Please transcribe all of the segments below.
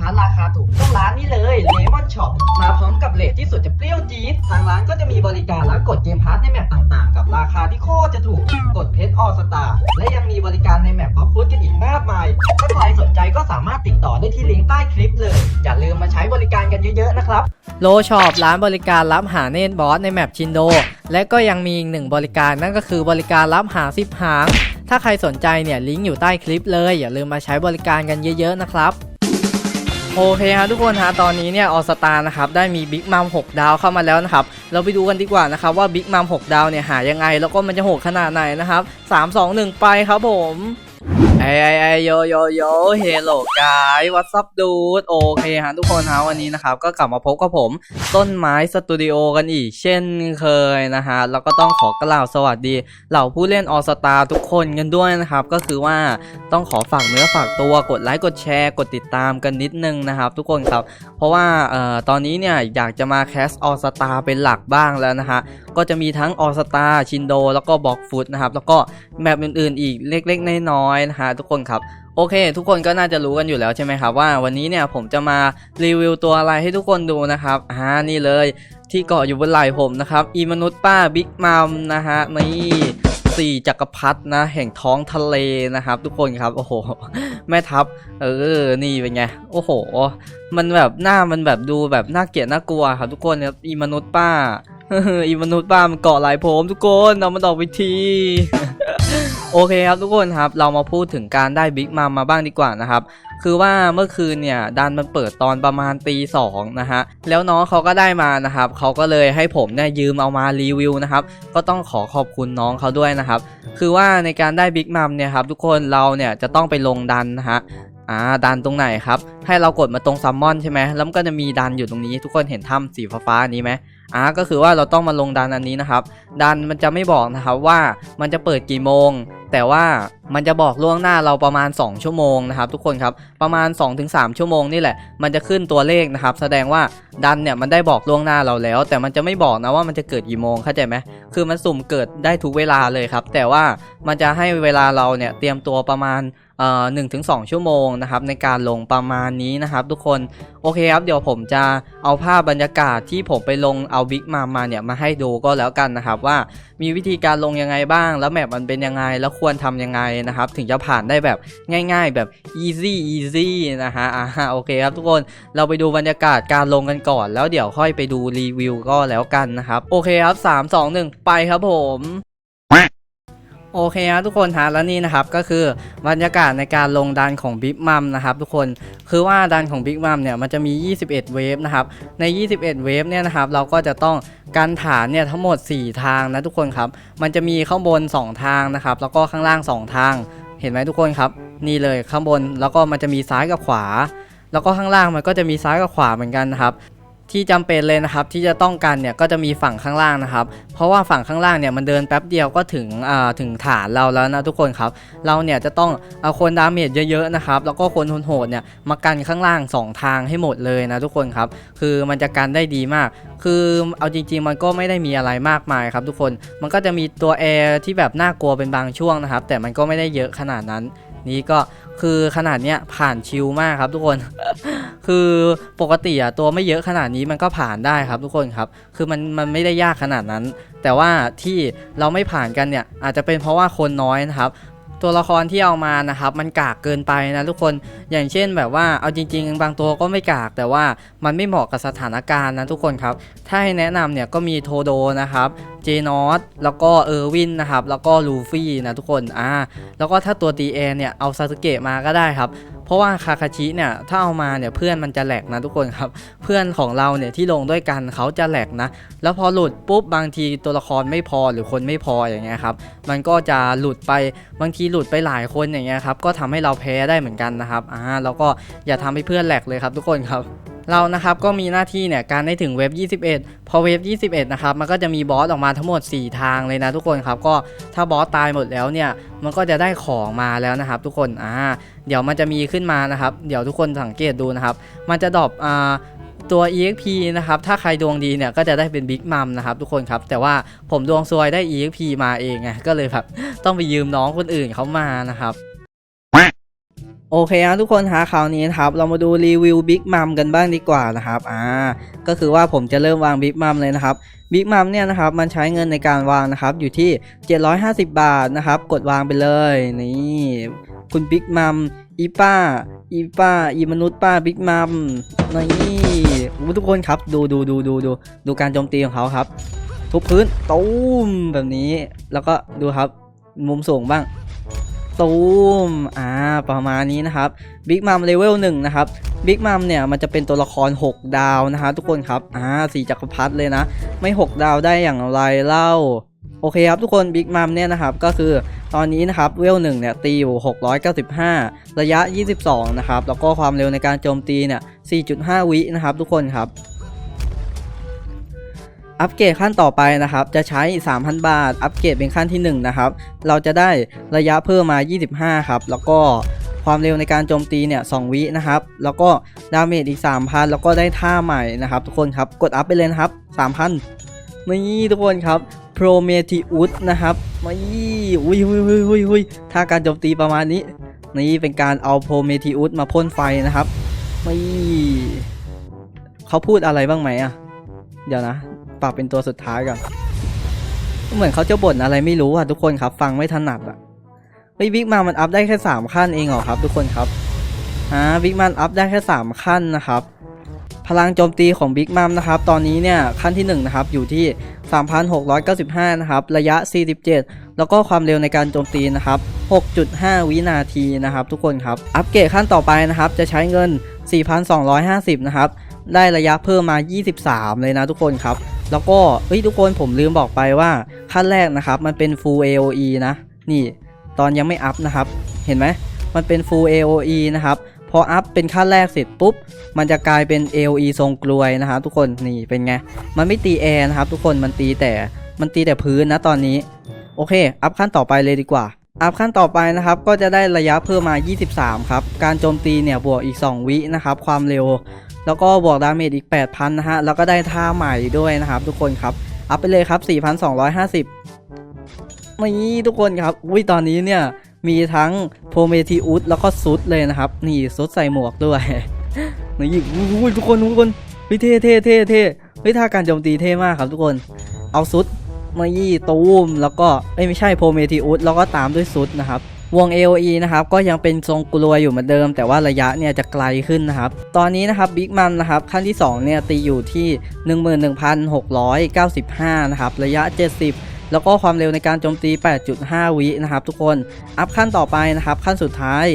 ร้านรับเติมเกมพาร์ทราคาถูกต้องร้านนี้เลยเลมอนช็อปมาพร้อมกับเลทที่สุดจะเปรี้ยวจี๊ดทางร้านก็จะมีบริการรับกดเกมพาร์ทในแมปต่างๆ กับราคาที่โคตรจะถูกกดเพชรออสตาและยังมีบริการในแมปบล็อฟุตกันอีกมากมาย ถ้าใครสนใจก็สามารถติดต่อได้ที่ลิงก์ใต้คลิปเลย อย่าลืมมาใช้บริการกันเยอะๆนะครับโลช็อปร้านบริการรับหาเนตบอสในแมปชินโด และก็ยังมีอีกหนึ่งบริการนั่นก็คือบริการรับหาซิปหางถ้าใครสนใจเนี่ยลิงก์อยู่ใต้คลิปเลย อย่าลืมมาใช้บริการกันเยอะๆนะครับ โอเคครับทุกคนฮะตอนนี้เนี่ยออสตานะครับได้มีบิ๊กมัม6ดาวเข้ามาแล้วนะครับ เราไปดูกันดีกว่านะครับว่าบิ๊กมัม6ดาวเนี่ยหายังไง แล้วก็มันจะโหดขนาดไหนนะครับ 3 2 1 ไปครับผม ไอไอไอโยโยโยเฮลโลกายวั s ซับดูดโอเคฮะทุกคนฮะวันนี้นะครับ ก็กลับมาพบกับผม ต้นไม้สตูดิโอกันอีก เช่นเคยนะฮะ แล้วก็ต้องขอกล่าวสวัสดี เหล่าผู้เล่นออสตาทุกคนกันด้วยนะครับ ก็คือว่าต้องขอฝากเนื้อฝากตัวกดไลค์กดแชร์กดติดตามกันนิดนึงนะครับ ทุกคนครับ เพราะว่าเอ่อตอนนี้เนี่ยอยากจะมาแคสออสตาเป็นหลักบ้างแล้วนะฮะ ก็จะมีทั้งออสตาชินโด แล้วก็บอกฟุตนะครับ แล้วก็แมปอื่นๆ อีกเล็กๆ น้อยๆนะฮะทุกคนครับโอเค ทุกคนก็น่าจะรู้กันอยู่แล้วใช่ไหมครับว่าวันนี้เนี่ยผมจะมารีวิวตัวอะไรให้ทุกคนดูนะครับอ่านี่เลยที่เกาะอยู่บนไหล่ผมนะครับอีมนุษย์ป้าบิ๊กมัมนะฮะนี่สี่จักรพรรดินะแห่งท้องทะเลนะครับ ทุกคนครับโอ้โหแม่ทัพเออนี่เป็นไงโอ้โห มันแบบหน้ามันแบบดูแบบน่าเกลียดน่ากลัวครับทุกคนครับอีมนุษย์ป้า อีมนุษย์ป้ามันเกาะไหล่ผมทุกคนเอามันออกไปทีโอเคครับทุกคนครับเรามาพูดถึงการได้บิ๊กมัมมาบ้างดีกว่านะครับคือว่าเมื่อคืนเนี่ยดันมันเปิดตอนประมาณตีสองนะฮะแล้วน้องเขาก็ได้มานะครับเขาก็เลยให้ผมเนี่ยยืมเอามารีวิวนะครับก็ต้องขอขอบคุณน้องเขาด้วยนะครับคือว่าในการได้บิ๊กมัมเนี่ยครับทุกคนเราเนี่ยจะต้องไปลงดันนะฮะอ่าดันตรงไหนครับให้เรากดมาตรงซัมมอนใช่ไหมแล้วมันก็จะมีดันอยู่ตรงนี้ทุกคนเห็นถ้ำสีฟ้าๆนี้ไหม อ่าก็คือว่าเราต้องมาลงดันอันนี้นะครับ ดันมันจะไม่บอกนะครับว่ามันจะเปิดกี่โมง แต่ว่า มันจะบอกล่วงหน้าเราประมาณ 2 ชั่วโมงนะครับทุกคนครับประมาณ 2-3 ชั่วโมงนี่แหละ มันจะขึ้นตัวเลขนะครับ แสดงว่าดันเนี่ยมันได้บอกล่วงหน้าเราแล้ว แต่มันจะไม่บอกนะว่ามันจะเกิดกี่โมงเข้าใจไหมคือมันสุ่มเกิดได้ทุกเวลาเลยครับ แต่ว่ามันจะให้เวลาเราเนี่ยเตรียมตัวประมาณเอ่อหนึ่งถึงสองชั่วโมงนะครับในการลงประมาณนี้นะครับ ทุกคนโอเคครับเดี๋ยวผมจะเอาภาพบรรยากาศที่ผมไปลงเอาบิ๊กมามาเนี่ยมาให้ดูก็แล้วกันนะครับว่ามีวิธีการลงยังไงบ้าง แล้วแมปมันเป็นยังไงแล้วควรทำยังไงนะครับ ถึงจะผ่านได้แบบง่าย ๆ แบบ easy easy นะฮะอ่าโอเคครับทุกคนเราไปดูบรรยากาศการลงกันก่อน แล้วเดี๋ยวค่อยไปดูรีวิวก็แล้วกันนะครับ โอเคครับ 3 2 1 ไปครับผม โอเคครับทุกคนฮะแล้วนี่นะครับก็คือบรรยากาศในการลงดันของบิ๊กมัมนะครับทุกคนคือว่าดันของบิ๊กมัมเนี่ยมันจะมี 21 เวฟนะครับใน 21 เวฟเนี่ยนะครับเราก็จะต้องกันฐานเนี่ยทั้งหมด 4 ทางนะทุกคนครับมันจะมีข้างบน 2 ทางนะครับแล้วก็ข้างล่าง 2 ทาง เห็นไหมทุกคนครับ นี่เลยข้างบนแล้วก็มันจะมีซ้ายกับขวา แล้วก็ข้างล่างมันก็จะมีซ้ายกับขวาเหมือนกันนะครับ ที่จำเป็นเลยนะครับที่จะต้องกันเนี่ยก็จะมีฝั่งข้างล่างนะครับ เพราะว่าฝั่งข้างล่างเนี่ยมันเดินแป๊บเดียวก็ถึงอ่าถึงฐานเราแล้วนะทุกคนครับ เราเนี่ยจะต้องเอาคนดาเมจเยอะๆนะครับแล้วก็คนโหดๆเนี่ยมากันข้างล่าง 2 ทางให้หมดเลยนะทุกคนครับคือมันจะกันได้ดีมาก คือเอาจริงๆมันก็ไม่ได้มีอะไรมากมายครับทุกคนมันก็จะมีตัวแอร์ที่แบบน่ากลัวเป็นบางช่วงนะครับแต่มันก็ไม่ได้เยอะขนาดนั้น นี้ก็คือขนาดเนี้ยผ่านชิลมากครับทุกคน คือปกติอะตัวไม่เยอะขนาดนี้มันก็ผ่านได้ครับทุกคนครับ คือมันมันไม่ได้ยากขนาดนั้น แต่ว่าที่เราไม่ผ่านกันเนี่ยอาจจะเป็นเพราะว่าคนน้อยนะครับตัวละครที่เอามานะครับมันกากเกินไปนะทุกคนอย่างเช่นแบบว่าเอาจริง ๆ บางตัวก็ไม่กาก แต่ว่ามันไม่เหมาะกับสถานการณ์นะทุกคนครับ ถ้าให้แนะนำเนี่ยก็มีโทโดนะครับเจนอสแล้วก็เออร์วินนะครับ แล้วก็ลูฟี่นะทุกคนอ่าแล้วก็ถ้าตัวตีเอเนี่ยเอาซาสึเกะมาก็ได้ครับเพราะว่าคาคาชิเนี่ยถ้าเอามาเนี่ยเพื่อนมันจะแหลกนะทุกคนครับ เพื่อนของเราเนี่ยที่ลงด้วยกันเขาจะแหลกนะ แล้วพอหลุดปุ๊บบางทีตัวละครไม่พอหรือคนไม่พออย่างเงี้ยครับมันก็จะหลุดไปบางทีหลุดไปหลายคนอย่างเงี้ยครับก็ทำให้เราแพ้ได้เหมือนกันนะครับอ่าแล้วก็อย่าทำให้เพื่อนแหลกเลยครับทุกคนครับ เรานะครับก็มีหน้าที่เนี่ยการได้ถึงเว็บ 21 พอเว็บ 21 นะครับ มันก็จะมีบอสออกมาทั้งหมด 4 ทางเลยนะทุกคนครับ ก็ถ้าบอสตายหมดแล้วเนี่ย มันก็จะได้ของมาแล้วนะครับทุกคน อ่า เดี๋ยวมันจะมีขึ้นมานะครับ เดี๋ยวทุกคนสังเกตดูนะครับ มันจะดรอปอ่าตัว EXP นะครับ ถ้าใครดวงดีเนี่ย ก็จะได้เป็นบิ๊กมัมนะครับทุกคนครับ แต่ว่าผมดวงซวยได้ EXP มาเองไง ก็เลยแบบต้องไปยืมน้องคนอื่นเขามานะครับ โอเคครับทุกคนหาข่าวนี้ครับ เรามาดูรีวิวบิ๊กมัมกันบ้างดีกว่านะครับอ่าก็คือว่าผมจะเริ่มวางบิ๊กมัมเลยนะครับบิ๊กมัมเนี่ยนะครับมันใช้เงินในการวางนะครับอยู่ที่ 750 บาทนะครับกดวางไปเลยนี่คุณบิ๊กมัมอีป้าอีป้าอีมนุษย์ป้าบิ๊กมัมนี่อู้ทุกคนครับดูดูดูดูดูดูการโจมตีของเขาครับทุบพื้นตูมแบบนี้แล้วก็ดูครับมุมสูงบ้าง ตูมอ่าประมาณนี้นะครับบิ๊กมัมเลเวลหนึ่งนะครับบิ๊กมัมเนี่ยมันจะเป็นตัวละคร 6 ดาวนะฮะทุกคนครับอ่าสีจักรพรรดิเลยนะ ไม่ 6 ดาวได้อย่างไรเล่าโอเคครับทุกคนบิ๊กมัมเนี่ยนะครับก็คือตอนนี้นะครับเวลหนึ่งเนี่ยตีอยู่ 695 ระยะ 22 นะครับ แล้วก็ความเร็วในการโจมตีเนี่ย 4.5 วินะครับทุกคนครับ อัปเกรดขั้นต่อไปนะครับ จะใช้ 3,000 บาท อัปเกรดเป็นขั้นที่ 1 นะครับ เราจะได้ระยะเพิ่มมา 25 ครับ แล้วก็ความเร็วในการโจมตีเนี่ย2วินะครับ แล้วก็ดาเมจอีก 3,000 แล้วก็ได้ท่าใหม่นะครับ ทุกคนครับ กดอัพไปเลยนะครับ 3,000 นี่ทุกคนครับ Prometheus นะครับนี่อุ้ยอุ้ยอุ้ยอุ้ยอุ้ยท่าการโจมตีประมาณนี้ นี่เป็นการเอา Prometheus มาพ่นไฟนะครับนี่เขาพูดอะไรบ้างไหมอะเดี๋ยวนะ ปรับเป็นตัวสุดท้ายก่อน เหมือนเขาจะบ่นอะไรไม่รู้อะทุกคนครับ ฟังไม่ถนัดอะเฮ้ยบิ๊กมามันอัพได้แค่3ขั้นเองเหรอครับ ทุกคนครับอ่าบิ๊กมันอัพได้แค่3ขั้นนะครับ พลังโจมตีของบิ๊กมัมนะครับ ตอนนี้เนี่ยขั้นที่1นะครับอยู่ที่ 3,695 นะครับ ระยะ 47 แล้วก็ความเร็วในการโจมตีนะครับ 6.5 วินาทีนะครับ ทุกคนครับ อัปเกรดขั้นต่อไปนะครับ จะใช้เงิน 4,250 นะครับ ได้ระยะเพิ่มมา 23 เลยนะทุกคนครับ แล้วก็เฮ้ยทุกคนผมลืมบอกไปว่าขั้นแรกนะครับ มันเป็น full AOE นะ นี่ ตอนยังไม่อัพนะครับ เห็นไหมมันเป็น full AOE นะครับพออัพเป็นขั้นแรกเสร็จปุ๊บ มันจะกลายเป็น AOE ทรงกลวยนะครับทุกคนนี่เป็นไง มันไม่ตีแอร์นะครับทุกคนมันตีแต่มันตีแต่พื้นนะตอนนี้ โอเค อัพขั้นต่อไปเลยดีกว่า อัพขั้นต่อไปนะครับ ก็จะได้ระยะเพิ่มมา 23 ครับ การโจมตีเนี่ยบวกอีก 2 วินะครับ ความเร็ว แล้วก็บวกดาเมจอีก 8,000 นะฮะ แล้วก็ได้ท่าใหม่ด้วยนะครับ ทุกคนครับ อัพไปเลยครับ 4,250นี่ทุกคนครับ อุ้ยตอนนี้เนี่ย มีทั้งโพเมทิอุสแล้วก็ซุดเลยนะครับ นี่ซุดใส่หมวกด้วย นี่อุ้ยทุกคน ทุกคนเฮ้ยเท่เท่เท่เท่เฮ้ยท่าการโจมตีเท่มากครับทุกคน เอาซุดมายี่ตูมแล้วก็เอ้ยไม่ใช่โพเมทิอุสแล้วก็ตามด้วยซุดนะครับ วง AOE นะครับก็ยังเป็นทรงกลวยอยู่เหมือนเดิม แต่ว่าระยะเนี่ยจะไกลขึ้นนะครับ ตอนนี้นะครับบิ๊กมัมนะครับขั้นที่2เนี่ยตีอยู่ที่ 11,695 นะครับ ระยะ 70 แล้วก็ความเร็วในการโจมตี 8.5 วินะครับทุกคนอัพขั้นต่อไปนะครับ ขั้นสุดท้าย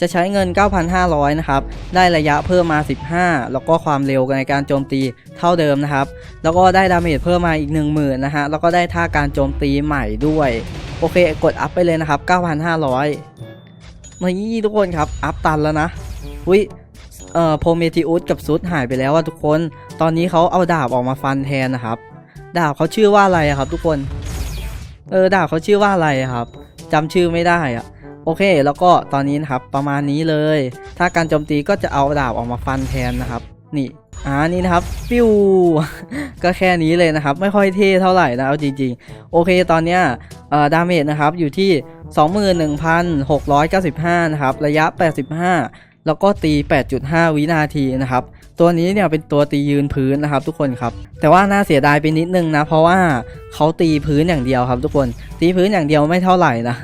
จะใช้เงิน 9,500 นะครับ ได้ระยะเพิ่มมา 15 แล้วก็ความเร็วในการโจมตีเท่าเดิมนะครับ แล้วก็ได้ดาเมจเพิ่มมาอีก 10,000นะฮะ แล้วก็ได้ท่าการโจมตีใหม่ด้วย โอเคกดอัพไปเลยนะครับ 9,500มายี่ทุกคนครับ อัพตันแล้วนะอุ้ยเอ่อโพเมทิอุสกับซุดหายไปแล้วว่าทุกคน ตอนนี้เขาเอาดาบออกมาฟันแทนนะครับ ดาบเขาชื่อว่าอะไรครับ ทุกคน เออดาบเขาชื่อว่าอะไรครับจำชื่อไม่ได้อะโอเค แล้วก็ตอนนี้นะครับประมาณนี้เลย ถ้าการโจมตีก็จะเอาดาบออกมาฟันแทนนะครับ นี่ อ่านี่นะครับปิวก็แค่นี้เลยนะครับ ไม่ค่อยเท่เท่าไหร่นะเอาจริงๆ โอเคตอนเนี้ยเอ่อดาเมจนะครับอยู่ที่ 21,695 นะครับ ระยะ 85 แล้วก็ตี 8.5 วินาทีนะครับ ตัวนี้เนี่ยเป็นตัวตียืนพื้นนะครับ ทุกคนครับ แต่ว่าน่าเสียดายไปนิดนึงนะ เพราะว่าเขาตีพื้นอย่างเดียวครับ ทุกคนตีพื้นอย่างเดียวไม่เท่าไหร่นะ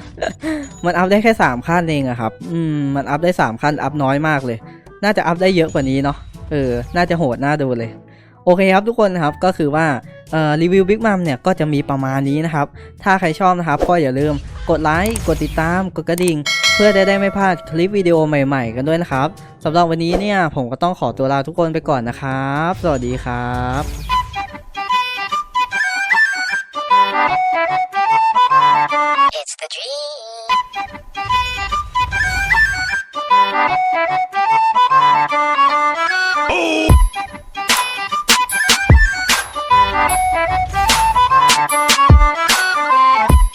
มันอัพได้แค่ 3 ขั้นเองอะครับ อืมมันอัพได้ 3 ขั้นอัพน้อยมากเลย น่าจะอัพได้เยอะกว่านี้เนาะ เออ น่าจะโหดน่าดูเลย โอเคครับทุกคนนะครับ ก็คือว่ารีวิวบิ๊กมัมเนี่ยก็จะมีประมาณนี้นะครับ ถ้าใครชอบนะครับก็อย่าลืมกดไลค์ กดติดตาม กดกระดิ่ง เพื่อจะได้ไม่พลาดคลิปวิดีโอใหม่ๆ กันด้วยนะครับสำหรับวันนี้เนี่ยผมก็ต้องขอตัวลาทุกคนไปก่อนนะครับ สวัสดีครับ